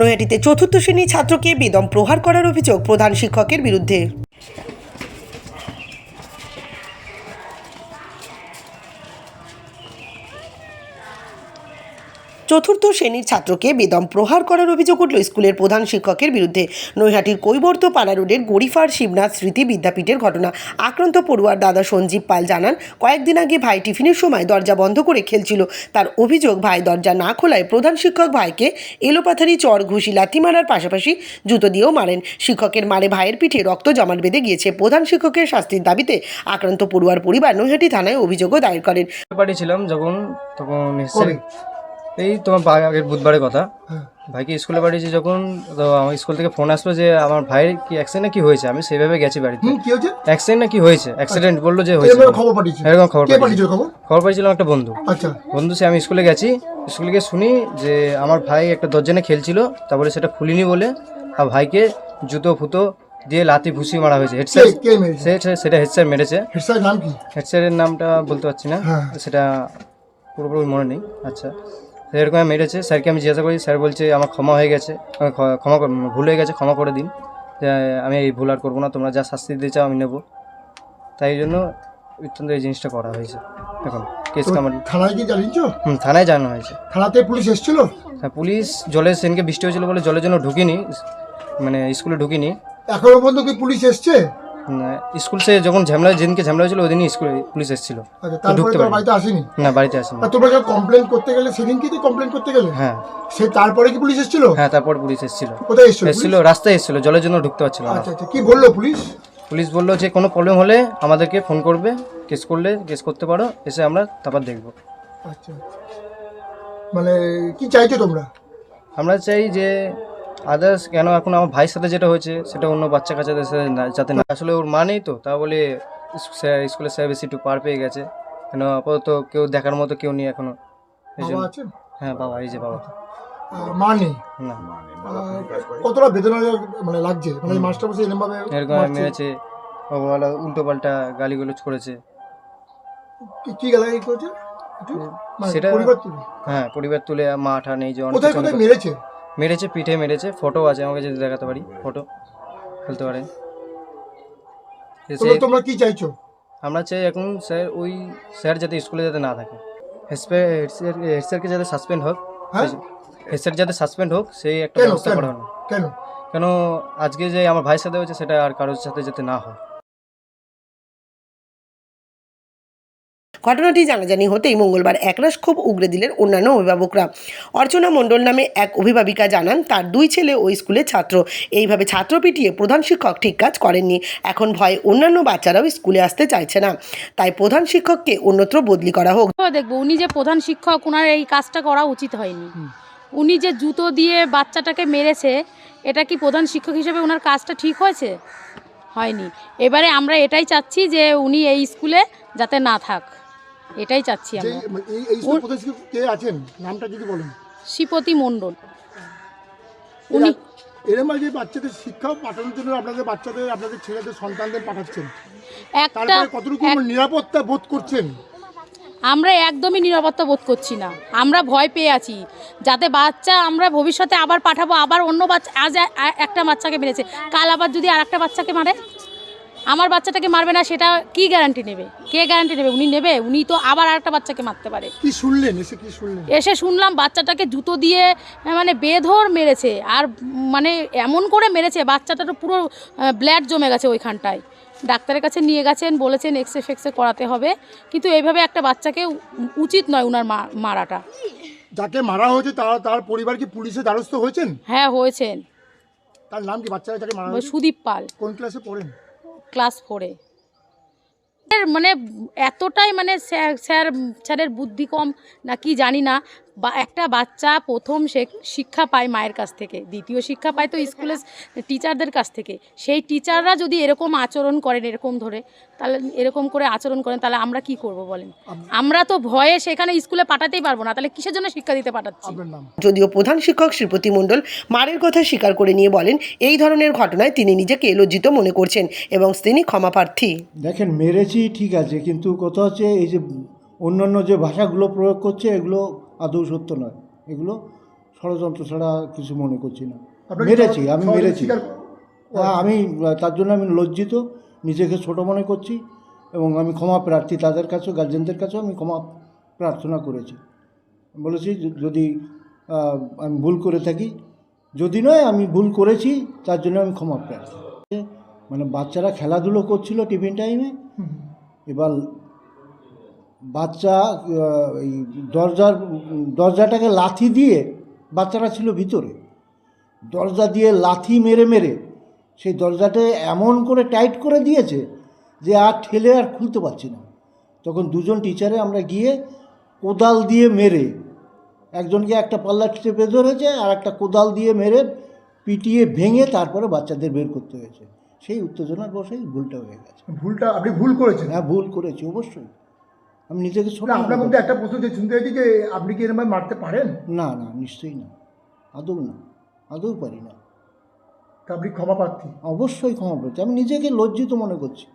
নৈহাটিতে চতুর্থ শ্রেণির ছাত্রকে বেদম প্রহার করার অভিযোগ প্রধান শিক্ষকের বিরুদ্ধে। চতুর্থ শ্রেণির ছাত্রকে বেদম প্রহার করার অভিযোগ উঠল। স্কুলের প্রধান শিক্ষকের বিরুদ্ধে নৈহাটির কৈবর্ত পাড়া রোডের গরিফার শিবনাথ স্মৃতি বিদ্যাপীঠের ঘটনা। আক্রান্ত পড়ুয়ার দাদা সঞ্জীব পাল জানান কয়েকদিন আগে ভাই টিফিনের সময় দরজা বন্ধ করে খেলছিল। তার অভিযোগ ভাই দরজা না খোলায় প্রধান শিক্ষক ভাইকে এলোপাথারি চর ঘুষি লাথি মারার পাশাপাশি জুতো দিয়েও মারেন। শিক্ষকের মারে ভাইয়ের পিঠে রক্ত জমাট বেঁধে গিয়েছে। প্রধান শিক্ষকের শাস্তির দাবিতে আক্রান্ত পড়ুয়ার পরিবার নৈহাটি থানায় অভিযোগও দায়ের করেন। পাঠিয়েছিলাম যখন তখন? এই তোমার বা- আগের বুধবারের কথা। হ্যাঁ। ভাইকে স্কুলে পাঠিয়েছি যখন তো আমার স্কুল থেকে ফোন আসলো যে আমার ভাইয়ের কি অ্যাক্সিডেন্ট না কি হয়েছে? আমি সেভাবে গেছি বাড়িতে। অ্যাক্সিডেন্ট না কি হয়েছে? অ্যাক্সিডেন্ট বলল যে হয়েছে। এরকম খবর পাঠিয়েছি এরকম খবর কে পাঠিয়েছি। পাঠিয়েছিল খবর? খবর পাইছিলাম একটা বন্ধু। আচ্ছা। বন্ধু সে আমি স্কুলে গেছি। স্কুলে গিয়ে শুনি যে আমার ভাই একটা দরজানে খেলছিল তারপরে সেটা খুলিনি বলে আর ভাইকে জুতো ফুতো দিয়ে লাতি ভুসি মারা হয়েছে। হেড স্যার কে মেরেছে? সে সে- সেটা হেড স্যার মেরেছে। হেড স্যারের নাম কি? হেড নামটা বলতে পারছি না। হ্যাঁ। সেটা পুরোপুরি মনে নেই। আচ্ছা। এরকম মেরেছে। স্যারকে আমি জিজ্ঞাসা করি স্যার বলছে আমার ক্ষমা হয়ে গেছে। ক্ষ- ক্ষমা ভুল হয়ে গেছে ক্ষমা করে দিন। আমি এই ভুল আর করব না। তোমরা যা শাস্তি দিতে চাও আমি নেব। তাই জন্য অত্যন্ত এই জিনিসটা করা হয়েছে। এখন কেস কামারি। থানায় কি জানিয়েছো? হুম থানায় জানানো হয়েছে। থানাতে পুলিশ এসেছিল? হ্যাঁ পুলিশ জলের সেনকে বৃষ্টি হয়েছিল বলে জলের জন্য ঢুকিনি মানে স্কুলে ঢুকিনি। এখনও পর্যন্ত কি পুলিশ এসছে? স্কুল সে যখন ঝামেলা যেদিনকে ঝামেলা হয়েছিল ওই দিনই স্কুলে পুলিশ এসেছিল। আচ্ছা তারপরে ঢুকতে তোমার বাড়িতে আসেনি? না বাড়িতে আসেনি। আর তোমরা কমপ্লেন করতে গেলে সেদিন কি কমপ্লেন করতে গেলে? হ্যাঁ। সে তারপরে কি পুলিশ এসেছিল? হ্যাঁ তারপর পুলিশ এসেছিল। কোথায় এসেছিল এসেছিল রাস্তায় এসেছিল জলের জন্য ঢুকতে পারছিল না। আচ্ছা আচ্ছা কি বলল পুলিশ? পুলিশ বলল যে কোনো প্রবলেম হলে আমাদেরকে ফোন করবে কেস করলে কেস করতে পারো এসে আমরা তারপর দেখব। আচ্ছা। মানে কি চাইছো তোমরা? আমরা চাই যে আদার্স কেন এখন আমার ভাইয়ের সাথে যেটা হয়েছে সেটা অন্য বাচ্চা কাচ্চাদের সাথে না- যাতে না আসলে ওর মা নেই তো তা বলে স্যার স্কুলের স্যার বেশি একটু পার পেয়ে গেছে। কেন আপাতত কেউ দেখার মতো কেউ নেই এখনও। এই জন্য হ্যাঁ বাবা এই যে বাবা। মা নেই? না। কতটা বেদনা মানে লাগছে? মানে মাস্টার বসে এরকম ভাবে এরকম মেরেছে? ও উল্টো পাল্টা গালিগুলোজ করেছে। কি- কি গেলা করেছে? মানে সেটা- পরিবার তুলে। হ্যাঁ পরিবার তুলে মা ঠা নেই যে অনেক- মেরেছে? মেরেছে পিঠে মেরেছে ফটো আছে আমাকে যদি দেখাতে পারি ফটো ফেলতে পারেন। তোমরা কি চাইছো? আমরা চাই এখন স্যার ওই স্যার যাতে স্কুলে যাতে না থাকে। হেড স্যারকে যাতে সাসপেন্ড হোক হ্যাঁ? হেড স্যার যাতে সাসপেন্ড হোক সেই একটা ব্যবস্থা করা হলো কেন? কেন আজকে যে আমার ভাইয়ের সাথে হয়েছে সেটা আর কারোর সাথে যাতে না হয়। ঘটনাটি জানাজানি হতেই মঙ্গলবার একরাশ ক্ষোভ উগরে দিলেন অন্যান্য অভিভাবকরা। অর্চনা মণ্ডল নামে এক অভিভাবিকা জানান তার দুই ছেলে ওই স্কুলের ছাত্র। এইভাবে ছাত্র পিটিয়ে প্রধান শিক্ষক ঠিক কাজ করেননি। এখন ভয়ে অন্যান্য বাচ্চারাও স্কুলে আসতে চাইছে না। তাই প্রধান শিক্ষককে অন্যত্র বদলি করা হোক। দেখব উনি যে প্রধান শিক্ষক ওনার এই কাজটা করা উচিত হয়নি। উনি যে জুতো দিয়ে বাচ্চাটাকে মেরেছে এটা কি প্রধান শিক্ষক হিসেবে ওনার কাজটা ঠিক হয়েছে? হয়নি। এবারে আমরা এটাই চাচ্ছি যে উনি এই স্কুলে যাতে না থাক। এটাই চাচ্ছি আমরা। শিক্ষক কে আছেন? নামটা যদি বলেন। শ্রীপতি মণ্ডল। উনি এরম যে বাচ্চাদের শিক্ষা পাঠানোর জন্য আপনাদের বাচ্চাদের আপনাদের ছেলেদের সন্তানদের পাঠাচ্ছেন। একটা কতটুকু নিরাপত্তা বোধ করছেন? আমরা একদমই নিরাপত্তা বোধ করছি না। আমরা ভয় পেয়ে আছি। যাতে বাচ্চা আমরা ভবিষ্যতে আবার পাঠাবো আবার অন্য বাচ্চা আজ একটা বাচ্চাকে মেরেছে। কাল আবার যদি আর একটা বাচ্চাকে মারে আমার বাচ্চাটাকে মারবে না সেটা কি গ্যারান্টি নেবে? কে গ্যারান্টি নেবে? উনি নেবে উনি তো আবার আরেকটা বাচ্চাকে মারতে পারে। কি শুনলেন? এসে কি শুনলেন? এসে শুনলাম বাচ্চাটাকে জুতো দিয়ে মানে বেধর মেরেছে আর মানে এমন করে মেরেছে বাচ্চাটার পুরো ব্ল্যাড জমে গেছে ওইখানটায়। ডাক্তারের কাছে নিয়ে গেছেন বলেছেন এক্সরে ফেক্সরে করাতে হবে কিন্তু এইভাবে একটা বাচ্চাকে উচিত নয় উনার মারাটা। যাকে মারা হয়েছে তার তার পরিবার কি পুলিশের দ্বারস্থ হয়েছেন? হ্যাঁ হয়েছেন। তার নাম কি বাচ্চারা যাকে মারা সুদীপ পাল। কোন ক্লাসে পড়েন? ক্লাস ফোরে। মানে এতটাই মানে স্যার স্যার স্যারের বুদ্ধি কম না কি জানি না। বা একটা বাচ্চা প্রথম শিক্ষা পায় মায়ের কাছ থেকে দ্বিতীয় শিক্ষা পায় তো স্কুলের টিচারদের কাছ থেকে। সেই টিচাররা যদি এরকম আচরণ করেন এরকম ধরে তাহলে এরকম করে আচরণ করেন তাহলে আমরা কি করব বলেন? আমরা তো ভয়ে সেখানে স্কুলে পাঠাতেই পারব না তাহলে কিসের জন্য শিক্ষা দিতে পাঠাচ্ছি? যদিও প্রধান শিক্ষক শ্রীপতি মণ্ডল মারের কথা স্বীকার করে নিয়ে বলেন এই ধরনের ঘটনায় তিনি নিজেকে লজ্জিত মনে করছেন এবং তিনি ক্ষমাপ্রার্থী দেখেন মেরেছি ঠিক আছে কিন্তু কথা হচ্ছে এই যে অন্যান্য যে ভাষাগুলো প্রয়োগ করছে এগুলো আদৌ সত্য নয়। এগুলো ষড়যন্ত্র ছাড়া কিছু মনে করছি না। মেরেছি আমি মেরেছি। হ্যাঁ আমি তার জন্য আমি লজ্জিত নিজেকে ছোট মনে করছি এবং আমি ক্ষমা প্রার্থী তাদের কাছেও গার্জেনদের কাছেও আমি ক্ষমা প্রার্থনা করেছি। বলেছি যদি আমি ভুল করে থাকি যদি নয় আমি ভুল করেছি তার জন্য আমি ক্ষমা প্রার্থী। মানে বাচ্চারা খেলাধুলো করছিল টিফিন টাইমে। এবার বাচ্চা এই দরজার দরজাটাকে লাথি দিয়ে বাচ্চারা ছিল ভিতরে। দরজা দিয়ে লাথি মেরে মেরে সেই দরজাটা এমন করে টাইট করে দিয়েছে যে আর ঠেলে আর খুলতে পারছি না। তখন দুজন টিচারে আমরা গিয়ে কোদাল দিয়ে মেরে একজনকে একটা পাল্লা চেপে ধরেছে আর একটা কোদাল দিয়ে মেরে পিটিয়ে ভেঙে তারপরে বাচ্চাদের বের করতে হয়েছে। সেই উত্তেজনার বসেই ভুলটা হয়ে গেছে। ভুলটা আপনি ভুল করেছেন। হ্যাঁ ভুল করেছি অবশ্যই। আমি নিজেকে ছোট না আপনার মধ্যে একটা প্রশ্ন যে শুনতে হয়েছে যে আপনি কি এরকম মারতে পারেন? না না নিশ্চয়ই না। আদৌ না। আদৌ পারি না। তা আপনি ক্ষমা প্রার্থী। অবশ্যই ক্ষমা প্রার্থী। আমি নিজেকে লজ্জিত মনে করছি।